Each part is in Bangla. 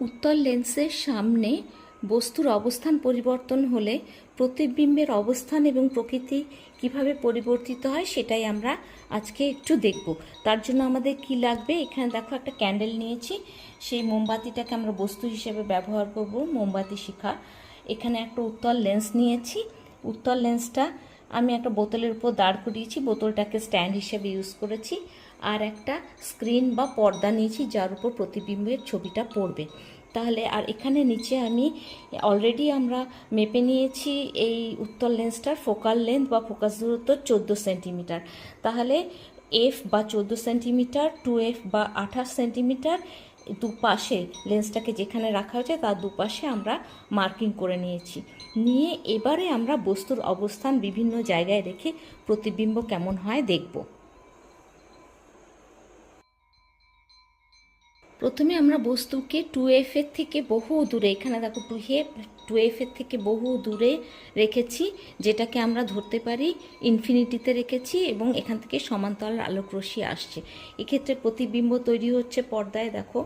উত্তল লেন্সের সামনে বস্তুর অবস্থান পরিবর্তন হলে প্রতিবিম্বের অবস্থান এবং প্রকৃতি কীভাবে পরিবর্তিত হয় সেটাই আমরা আজকে একটু দেখব। তার জন্য আমাদের কি লাগবে? এখানে দেখো একটা ক্যান্ডেল নিয়েছি। সেই মোমবাতিটাকে আমরা বস্তু হিসেবে ব্যবহার করব, মোমবাতি শিখা। এখানে একটা উত্তল লেন্স নিয়েছি। উত্তল লেন্সটা আমি একটা বোতলের উপর দাঁড় করিয়েছি। বোতলটাকে স্ট্যান্ড হিসেবে ইউজ করেছি। আর একটা স্ক্রিন বা পর্দা নিয়েছি, যার উপর প্রতিবিম্বের ছবিটা পড়বে। তাহলে আর এখানে নিচে আমি অলরেডি আমরা মেপে নিয়েছি এই উত্তল লেন্সটার ফোকাল লেন্থ বা ফোকাস দূরত্ব চোদ্দ সেন্টিমিটার তাহলে এফ বা চোদ্দ সেন্টিমিটার টু এফ বা আঠাশ সেন্টিমিটার দুপাশে লেন্সটাকে যেখানে রাখা হয়েছে তার দুপাশে আমরা মার্কিং করে নিয়েছি। নিয়ে এবারে আমরা বস্তুর অবস্থান বিভিন্ন জায়গায় রেখে প্রতিবিম্ব কেমন হয় দেখব। প্রথমে আমরা বস্তুকে টু এফ এর থেকে বহু দূরে, এখানে দেখো টু এফ টু এফ এর থেকে বহু দূরে রেখেছি, যেটাকে আমরা ধরতে পারি ইনফিনিটিতে রেখেছি এবং এখান থেকে সমান্তরাল আলোক রশ্মি আসছে। এক্ষেত্রে প্রতিবিম্ব তৈরি হচ্ছে পর্দায়, দেখো,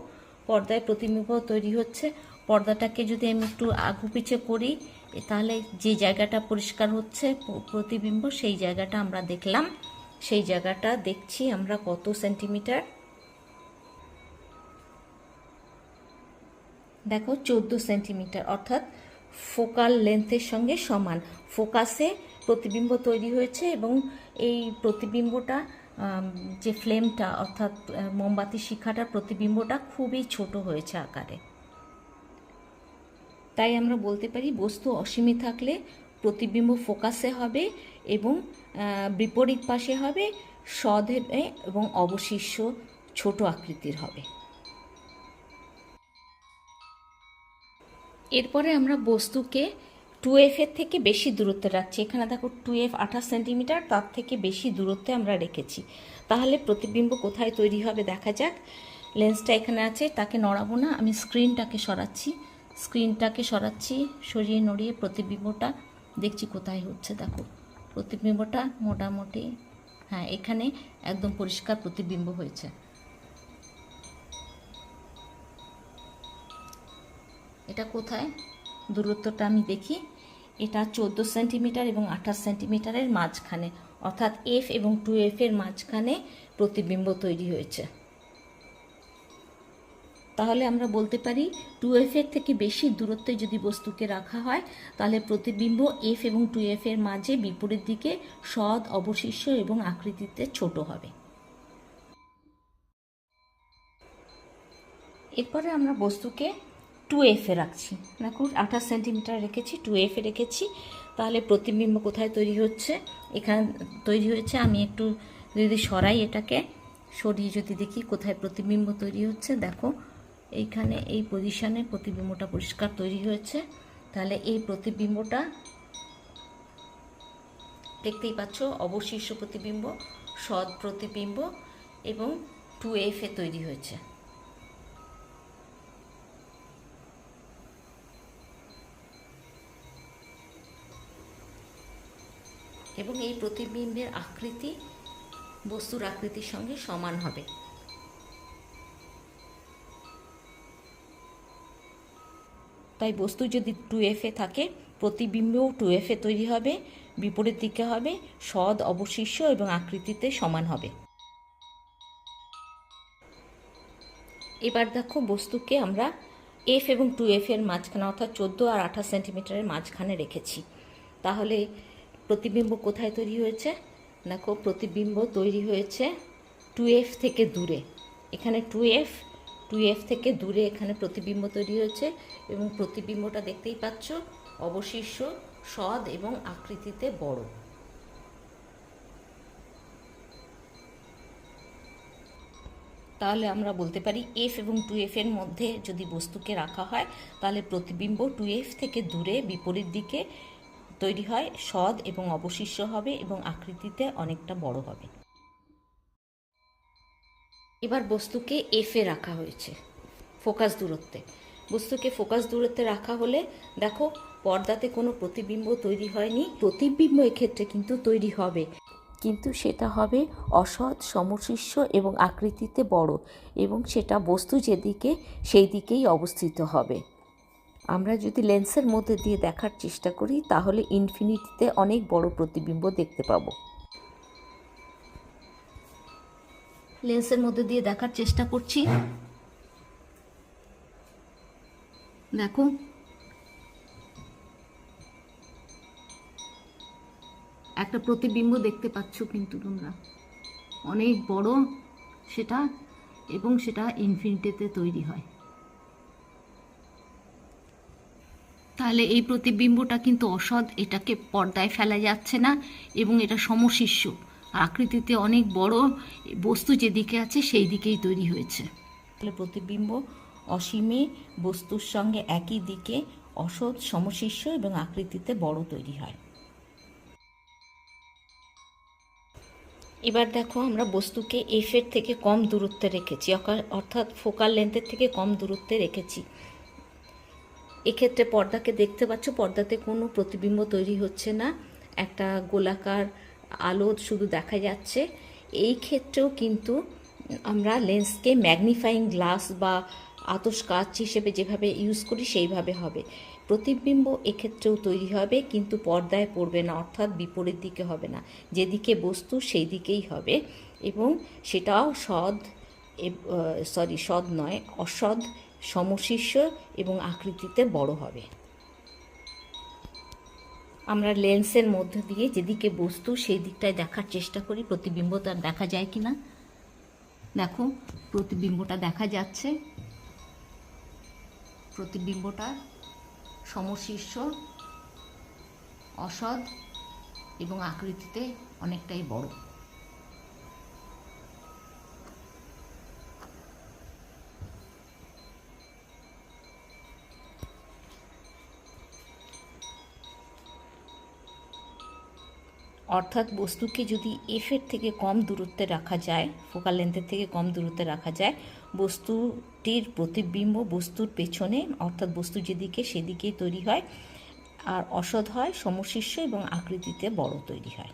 পর্দায় প্রতিবিম্ব তৈরি হচ্ছে। পর্দাটাকে যদি আমি একটু আগু পিছে করি তাহলে যে জায়গাটা পরিষ্কার হচ্ছে প্রতিবিম্ব, সেই জায়গাটা আমরা দেখলাম। সেই জায়গাটা দেখছি আমরা কত সেন্টিমিটার? দেখো, চোদ্দ সেন্টিমিটার, অর্থাৎ ফোকাল লেন্থের সঙ্গে সমান। ফোকাসে প্রতিবিম্ব তৈরি হয়েছে এবং এই প্রতিবিম্বটা যে ফ্লেমটা, অর্থাৎ মোমবাতি শিখাটার প্রতিবিম্বটা খুবই ছোট হয়েছে আকারে। তাই আমরা বলতে পারি, বস্তু অসীমে থাকলে প্রতিবিম্ব ফোকাসে হবে এবং বিপরীত পাশে হবে সধেবে এবং অবশিষ্য ছোট আকৃতির হবে। এরপরে আমরা বস্তুকে টু এফ এর থেকে বেশি দূরত্বে রাখছি। এখানে দেখো টু এফ আঠাশ সেন্টিমিটার, তার থেকে বেশি দূরত্বে আমরা রেখেছি। তাহলে প্রতিবিম্ব কোথায় তৈরি হবে দেখা যাক। লেন্সটা এখানে আছে, তাকে নড়াবো না। আমি স্ক্রিনটাকে সরাচ্ছি। স্ক্রিনটাকে সরাচ্ছি, সরিয়ে নড়িয়ে প্রতিবিম্বটা দেখছি কোথায় হচ্ছে। দেখো, প্রতিবিম্বটা মোটামুটি হ্যাঁ এখানে একদম পরিষ্কার প্রতিবিম্ব হয়েছে। এটা কোথায়? দূরত্বটা আমি দেখি। এটা চোদ্দ সেন্টিমিটার এবং আঠাশ সেন্টিমিটারের মাঝখানে। অর্থাৎ এফ এবং টু এফ এর মাঝখানে প্রতিবিম্ব তৈরি হয়েছে। তাহলে আমরা বলতে পারি টু এফ এর থেকে বেশি দূরত্বে যদি বস্তুকে রাখা হয়, তাহলে প্রতিবিম্ব এফ এবং টু এফ এর মাঝে বিপরীত দিকে সৎ অবশিষ্ট এবং আকৃতিতে ছোট হবে। এরপরে আমরা বস্তুকে টু এফে রাখছি। দেখো, আঠাশ সেন্টিমিটার রেখেছি টু এফে রেখেছি। তাহলে প্রতিবিম্ব কোথায় তৈরি হচ্ছে? এখানে তৈরি হয়েছে, আমি একটু যদি সরাই এটাকে, সরিয়ে যদি দেখি কোথায় প্রতিবিম্ব তৈরি হচ্ছে, দেখো, এইখানে এই পজিশনে প্রতিবিম্বটা পরিষ্কার তৈরি হয়েছে। তাহলে এই প্রতিবিম্বটা দেখতেই পাচ্ছ, অবশিষ্ট প্রতিবিম্ব, সৎ প্রতিবিম্ব এবং টু এফে তৈরি হয়েছে। এবং এই প্রতিবিম্বের আকৃতি বস্তুর আকৃতির সঙ্গে সমান হবে। তাই বস্তু যদি টু এফে থাকে, প্রতিবিম্বও টু এফে তৈরি হবে, বিপরীত দিকে হবে, সদ, অবশিষ্ট এবং আকৃতিতে সমান হবে। এবার দেখো বস্তুকে আমরা এফ এবং টু এফ এর মাঝখানে, অর্থাৎ চোদ্দ আর আঠাশ সেন্টিমিটারের মাঝখানে রেখেছি। তাহলে প্রতিবিম্ব কোথায় তৈরি হয়েছে? দেখো, প্রতিবিম্ব তৈরি হয়েছে টু এফ থেকে দূরে। এখানে টু এফ টু এফ থেকে দূরে এখানে প্রতিবিম্ব তৈরি হয়েছে এবং প্রতিবিম্বটা দেখতেই পাচ্ছ, অবশিষ্ট সদ এবং আকৃতিতে বড়। তাহলে আমরা বলতে পারি এফ এবং টু এফ এর মধ্যে যদি বস্তুকে রাখা হয়, তাহলে প্রতিবিম্ব টু এফ থেকে দূরে বিপরীত দিকে তৈরি হয় সদ এবং অবশিষ্ট হবে এবং আকৃতিতে অনেকটা বড় হবে। এবার বস্তুকে এফে রাখা হয়েছে, ফোকাস দূরত্বে। বস্তুকে ফোকাস দূরত্বে রাখা হলে দেখো পর্দাতে কোনো প্রতিবিম্ব তৈরি হয়নি। প্রতিবিম্ব এক্ষেত্রে কিন্তু তৈরি হবে, কিন্তু সেটা হবে অসৎ সমশিষ্য এবং আকৃতিতে বড় এবং সেটা বস্তু যেদিকে সেই দিকেই অবস্থিত হবে। আমরা যদি লেন্সের মধ্যে দিয়ে দেখার চেষ্টা করি, তাহলে ইনফিনিটিতে অনেক বড় প্রতিবিম্ব দেখতে পাবো। লেন্সের মধ্যে দিয়ে দেখার চেষ্টা করছি। দেখো। একটা প্রতিবিম্ব দেখতে পাচ্ছ কিন্তু তোমরা। অনেক বড় সেটা এবং সেটা ইনফিনিটিতে তৈরি হয়। তাহলে এই প্রতিবিম্বটা কিন্তু অসৎ এটাকে পর্দায় ফেলা যাচ্ছে না এবং এটা সমশিষ্য আকৃতিতে অনেক বড় বস্তু যেদিকে আছে সেই দিকেই তৈরি হয়েছে। তাহলে প্রতিবিম্ব অসীমে বস্তুর সঙ্গে একই দিকে অসৎ সমশিষ্য এবং আকৃতিতে বড় তৈরি হয়। এবার দেখো আমরা বস্তুকে এফের থেকে কম দূরত্বে রেখেছি, অর্থাৎ ফোকাল লেন্থের থেকে কম দূরত্বে রেখেছি। এক্ষেত্রে পর্দাকে দেখতে পাচ্ছ, পর্দাতে কোনো প্রতিবিম্ব তৈরি হচ্ছে না। একটা গোলাকার আলো শুধু দেখা যাচ্ছে। এই ক্ষেত্রেও কিন্তু আমরা লেন্সকে ম্যাগনিফাইং গ্লাস বা আতস কাচ হিসেবে যেভাবে ইউজ করি, সেইভাবে হবে। প্রতিবিম্ব এক্ষেত্রেও তৈরি হবে, কিন্তু পর্দায় পড়বে না, অর্থাৎ বিপরীত দিকে হবে না। যেদিকে বস্তু সেই দিকেই হবে। এবং সেটাও সদ সরি সদ নয়, অসৎ সমশিষ্য এবং আকৃতিতে বড় হবে। আমরা লেন্সের মধ্যে দিয়ে যেদিকে বস্তু, সেই দিকটায় দেখার চেষ্টা করি। প্রতিবিম্বটা দেখা যায় কি না দেখো, প্রতিবিম্বটা দেখা যাচ্ছে। প্রতিবিম্বটা সমশীর্ষ, অসৎ এবং আকৃতিতে অনেকটাই বড়। অর্থাৎ বস্তুকে যদি এফের থেকে কম দূরত্বে রাখা যায় ফোকাল লেন্থের থেকে কম দূরত্বে রাখা যায়, বস্তুটির প্রতিবিম্ব বস্তুর পেছনে, অর্থাৎ বস্তু যেদিকে সেদিকেই তৈরি হয়, আর অসৎ হয় সমশিষ্য এবং আকৃতিতে বড় তৈরি হয়।